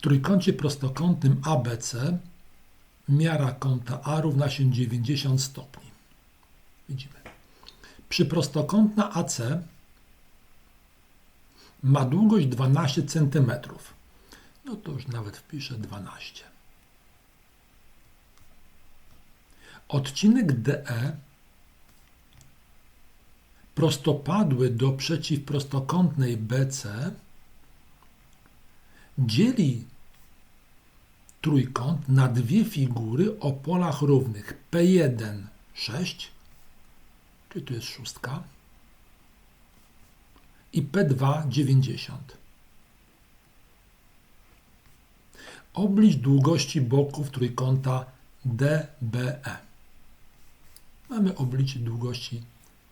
trójkącie prostokątnym ABC miara kąta A równa się 90 stopni. Widzimy. Przy prostokątna AC ma długość 12 cm. No to już nawet wpiszę 12. Odcinek DE prostopadły do przeciwprostokątnej BC dzieli trójkąt na dwie figury o polach równych P1 6, czyli tu jest szóstka, i P2 90. Oblicz długości boków trójkąta DBE. Mamy obliczyć długości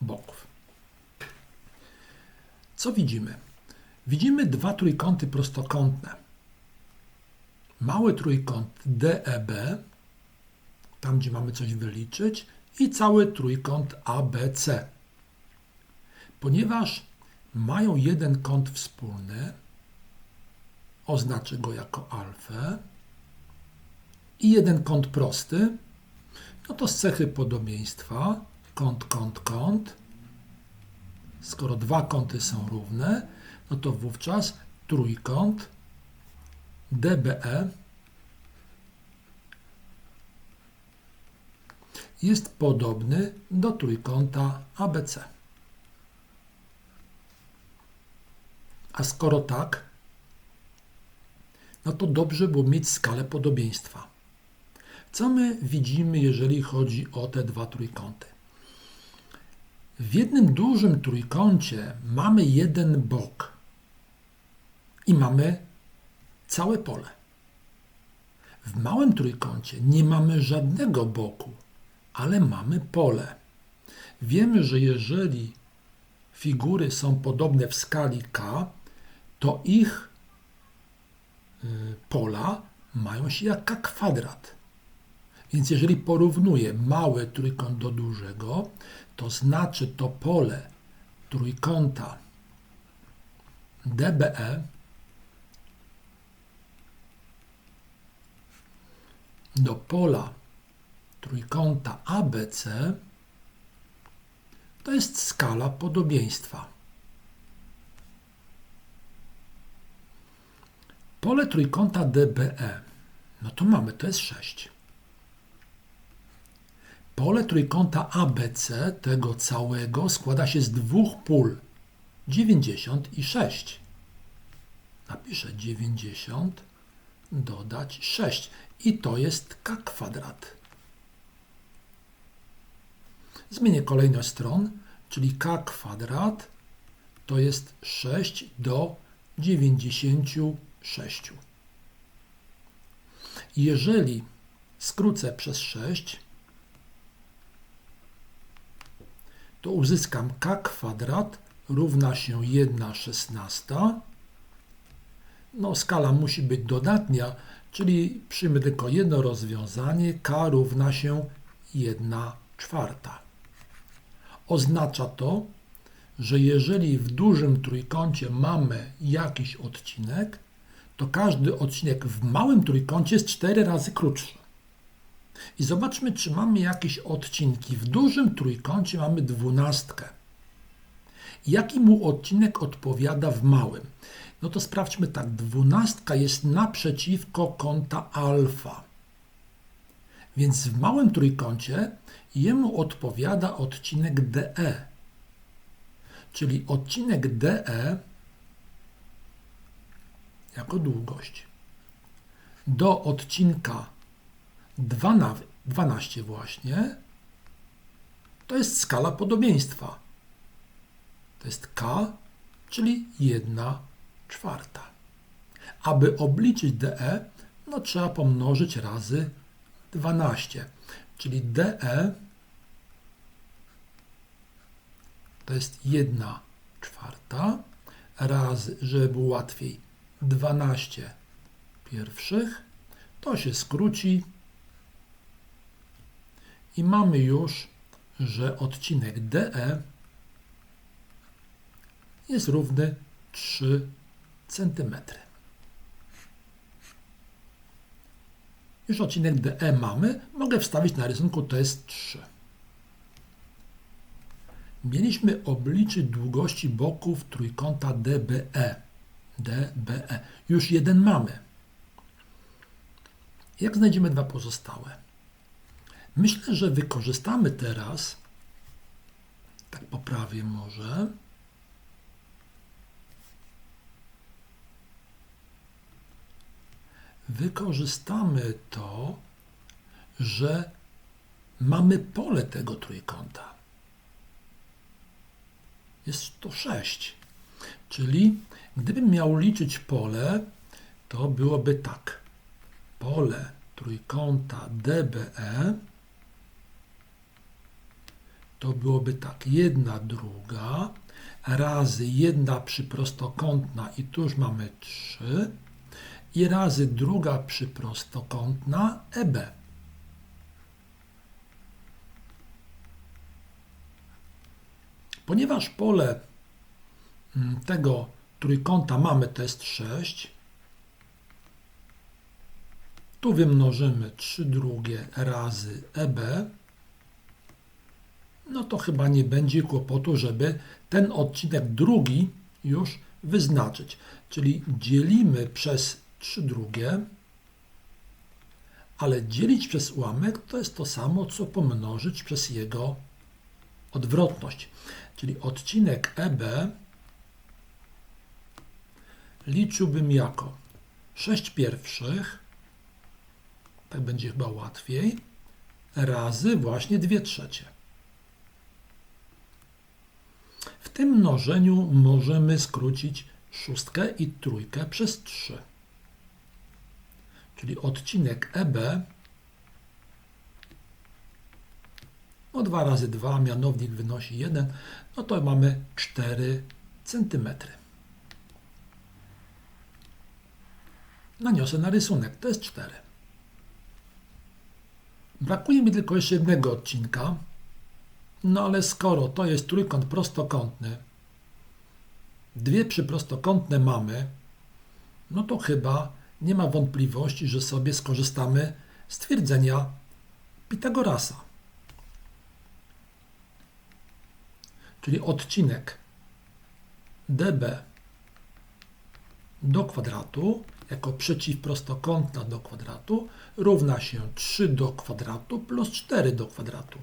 boków. Co widzimy? Widzimy dwa trójkąty prostokątne. Mały trójkąt DEB, tam gdzie mamy coś wyliczyć, i cały trójkąt ABC. Ponieważ mają jeden kąt wspólny, oznaczę go jako alfę, i jeden kąt prosty, no to z cechy podobieństwa kąt, kąt, kąt. Skoro dwa kąty są równe, no to wówczas trójkąt DBE jest podobny do trójkąta ABC. A skoro tak, no to dobrze było mieć skalę podobieństwa. Co my widzimy, jeżeli chodzi o te dwa trójkąty? W jednym dużym trójkącie mamy jeden bok i mamy całe pole. W małym trójkącie nie mamy żadnego boku, ale mamy pole. Wiemy, że jeżeli figury są podobne w skali k, to ich y, pola mają się jak k kwadrat. Więc jeżeli porównuję mały trójkąt do dużego, to znaczy to pole trójkąta DBE do pola trójkąta ABC to jest skala podobieństwa. Pole trójkąta DBE, no to mamy, to jest 6. Pole trójkąta ABC tego całego składa się z dwóch pól 90 i 6. Napiszę 90 dodać 6 i to jest k kwadrat. Zmienię kolejność stron, czyli k kwadrat to jest 6 do 96. Jeżeli skrócę przez 6, to uzyskam k kwadrat równa się 1 szesnasta. No, skala musi być dodatnia, czyli przyjmę tylko jedno rozwiązanie, k równa się 1 czwarta. Oznacza to, że jeżeli w dużym trójkącie mamy jakiś odcinek, to każdy odcinek w małym trójkącie jest 4 razy krótszy. I zobaczmy, czy mamy jakieś odcinki. W dużym trójkącie mamy dwunastkę. Jaki mu odcinek odpowiada w małym? No to sprawdźmy tak. Dwunastka jest naprzeciwko kąta alfa. Więc w małym trójkącie jemu odpowiada odcinek DE. Czyli odcinek DE jako długość. Do odcinka 12 właśnie, to jest skala podobieństwa. To jest K, czyli 1 czwarta. Aby obliczyć DE, no trzeba pomnożyć razy 12, czyli DE to jest 1 czwarta razy, żeby było łatwiej, 12 pierwszych, to się skróci i mamy już, że odcinek DE jest równy 3 cm. Już odcinek DE mamy, mogę wstawić na rysunku to jest 3. Mieliśmy obliczyć długości boków trójkąta DBE. DBE. Już jeden mamy. Jak znajdziemy dwa pozostałe? Myślę, że wykorzystamy teraz, tak poprawię może, wykorzystamy to, że mamy pole tego trójkąta. Jest to 6. Czyli gdybym miał liczyć pole, to byłoby tak. Pole trójkąta DBE to byłoby tak. Jedna druga razy jedna przyprostokątna i tu już mamy 3 i razy druga przyprostokątna EB. Ponieważ pole mm, tego trójkąta mamy to jest 6, tu wymnożymy 3 drugie razy EB, no to chyba nie będzie kłopotu, żeby ten odcinek drugi już wyznaczyć. Czyli dzielimy przez 3 drugie, ale dzielić przez ułamek to jest to samo, co pomnożyć przez jego odwrotność. Czyli odcinek EB liczyłbym jako 6 pierwszych, tak będzie chyba łatwiej, razy właśnie 2 trzecie. W tym mnożeniu możemy skrócić szóstkę i trójkę przez 3. Czyli odcinek EB no 2 razy 2, mianownik wynosi 1, no to mamy 4 cm. Naniosę na rysunek, to jest 4. Brakuje mi tylko jeszcze jednego odcinka, no ale skoro to jest trójkąt prostokątny, dwie przyprostokątne mamy, no to chyba nie ma wątpliwości, że sobie skorzystamy z twierdzenia Pitagorasa. Czyli odcinek dB do kwadratu jako przeciwprostokątna do kwadratu równa się 3 do kwadratu plus 4 do kwadratu.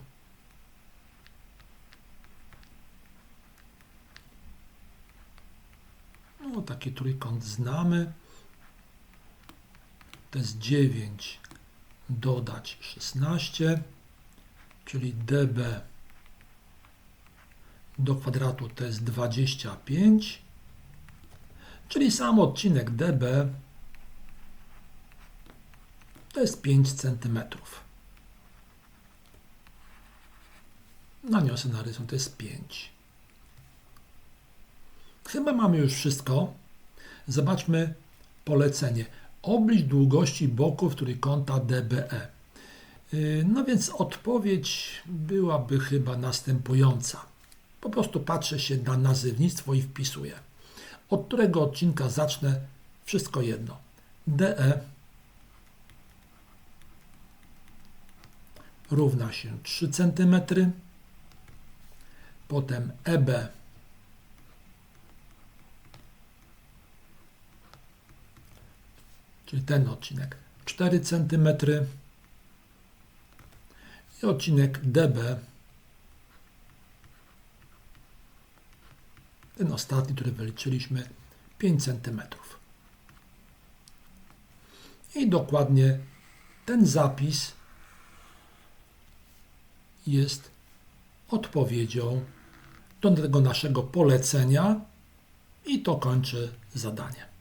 No, taki trójkąt znamy. To jest 9 dodać 16, czyli dB do kwadratu to jest 25, czyli sam odcinek dB to jest 5 cm. Naniosę na rysunek, to jest 5. Chyba mamy już wszystko. Zobaczmy polecenie. Oblicz długości boków trójkąta DBE. Y, no więc odpowiedź byłaby chyba następująca. Po prostu patrzę się na nazywnictwo i wpisuję. Od którego odcinka zacznę? Wszystko jedno. DE równa się 3 cm. Potem EB czyli ten odcinek 4 cm i odcinek DB, ten ostatni, który wyliczyliśmy 5 cm. I dokładnie ten zapis jest odpowiedzią do tego naszego polecenia i to kończy zadanie.